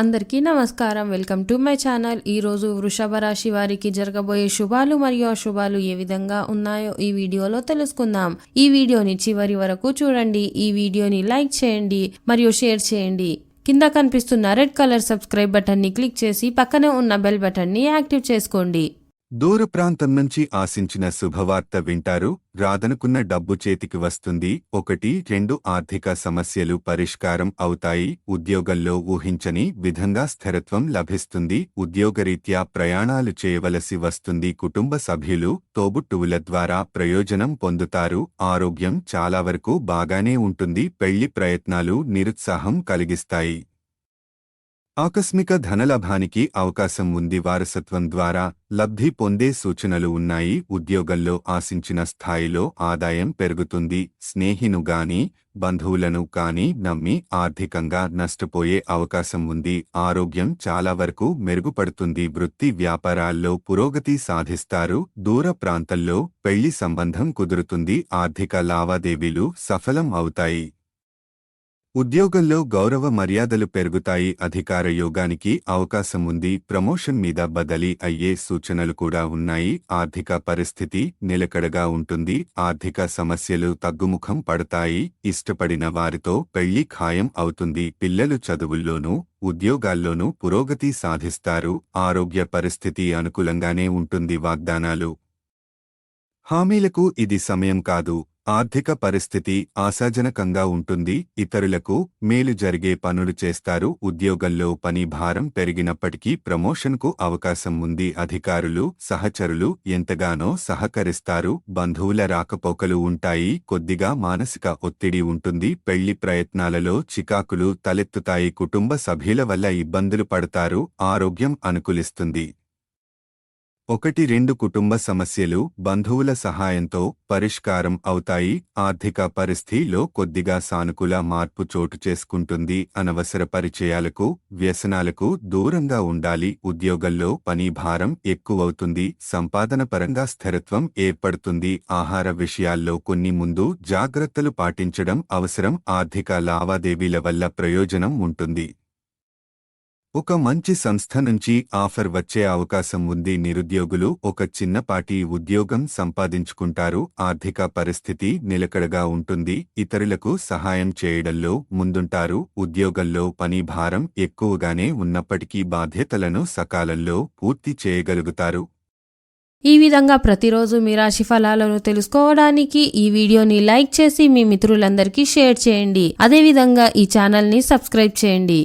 అందరికీ నమస్కారం. Welcome to my channel. ఈ రోజు వృషభ రాశి వారికి జరగబోయే శుభాలు మరియు అశుభాలు ఏ విధంగా ఉన్నాయో ఈ వీడియోలో తెలుసుకుందాం. ఈ వీడియోని చివరి వరకు చూడండి. ఈ వీడియోని లైక్ చేయండి మరియు షేర్ చేయండి. కింద కనిపిస్తున్న రెడ్ కలర్ సబ్స్క్రైబ్ బటన్ని క్లిక్ చేసి పక్కనే ఉన్న బెల్ బటన్ని యాక్టివ్ చేసుకోండి. దూర ప్రాంతం నుంచి ఆశించిన శుభవార్త వింటారు. రాదనుకున్న డబ్బు చేతికి వస్తుంది. ఒకటి రెండు ఆర్థిక సమస్యలు పరిష్కారం అవుతాయి. ఉద్యోగంలో ఊహించని విధంగా స్థిరత్వం లభిస్తుంది. ఉద్యోగరీత్యా ప్రయాణాలు చేయవలసి వస్తుంది. కుటుంబ సభ్యులు తోబుట్టువుల ద్వారా ప్రయోజనం పొందుతారు. ఆరోగ్యం చాలా వరకు బాగానే ఉంటుంది. పెళ్ళి ప్రయత్నాలు నిరుత్సాహం కలిగిస్తాయి. ఆకస్మిక ధనలాభానికి అవకాశం ఉంది. వారసత్వం ద్వారా లబ్ధి పొందే సూచనలు ఉన్నాయి. ఉద్యోగంలో ఆశించిన స్థాయిలో ఆదాయం పెరుగుతుంది. స్నేహిను గాని బంధువులను కానీ నమ్మి ఆర్థికంగా నష్టపోయే అవకాశం ఉంది. ఆరోగ్యం చాలా వరకు మెరుగుపడుతుంది. వృత్తి వ్యాపారాల్లో పురోగతి సాధిస్తారు. దూర ప్రాంతంలో పెళ్ళి సంబంధం కుదురుతుంది. ఆర్థిక లావాదేవీలు సఫలం అవుతాయి. ఉద్యోగంలో గౌరవ మర్యాదలు పెరుగుతాయి అధికార యోగానికి అవకాశం ఉంది ప్రమోషన్ మీద బదలీ అయ్యే సూచనలు కూడా ఉన్నాయి. ఆర్థిక పరిస్థితి నిలకడగా ఉంటుంది ఆర్థిక సమస్యలు తగ్గుముఖం పడతాయి. ఇష్టపడిన వారితో పెళ్ళి ఖాయం అవుతుంది. పిల్లలు చదువుల్లోనూ ఉద్యోగాల్లోనూ పురోగతి సాధిస్తారు. ఆరోగ్య పరిస్థితి అనుకూలంగానే ఉంటుంది వాగ్దానాలు. హామీలకు ఇది సమయం కాదు. ఆర్థిక పరిస్థితి ఆశాజనకంగా ఉంటుంది. ఇతరులకు మేలు జరిగే పనులు చేస్తారు. ఉద్యోగంలో పని భారం పెరిగినప్పటికీ ప్రమోషన్కు అవకాశం ఉంది. అధికారులు సహచరులు ఎంతగానో సహకరిస్తారు. బంధువుల రాకపోకలు ఉంటాయి. కొద్దిగా మానసిక ఒత్తిడి ఉంటుంది. పెళ్ళి ప్రయత్నాలలో చికాకులు తలెత్తుతాయి. కుటుంబ సభ్యుల వల్ల ఇబ్బందులు పడతారు. ఆరోగ్యం అనుకూలిస్తుంది. ఒకటి రెండు కుటుంబ సమస్యలు బంధువుల సహాయంతో పరిష్కారం అవుతాయి ఆర్థిక పరిస్థితిలో కొద్దిగా సానుకూల మార్పు చోటు చేసుకుంటుంది అనవసర పరిచయాలకు వ్యసనాలకు దూరంగా ఉండాలి ఉద్యోగంలో పని భారం ఎక్కువవుతుంది సంపాదన పరంగా స్థిరత్వం ఏర్పడుతుంది ఆహార విషయాల్లో కొన్ని ముందు జాగ్రత్తలు పాటించడం అవసరం ఆర్థిక లావాదేవీల వల్ల ప్రయోజనం ఉంటుంది. ఒక మంచి సంస్థ నుంచి ఆఫర్ వచ్చే అవకాశం ఉంది. నిరుద్యోగులు ఒక చిన్నపాటి ఉద్యోగం సంపాదించుకుంటారు. ఆర్థిక పరిస్థితి నిలకడగా ఉంటుంది. ఇతరులకు సహాయం చేయడంలో ముందుంటారు. ఉద్యోగంలో పని భారం ఎక్కువగానే ఉన్నప్పటికీ బాధ్యతలను సకాలంలో పూర్తి చేయగలుగుతారు. ఈ విధంగా ప్రతిరోజు మీ రాశి ఫలాలను తెలుసుకోవడానికి ఈ వీడియోని లైక్ చేసి మీ మిత్రులందరికీ షేర్ చేయండి. అదేవిధంగా ఈ ఛానల్ని సబ్స్క్రైబ్ చేయండి.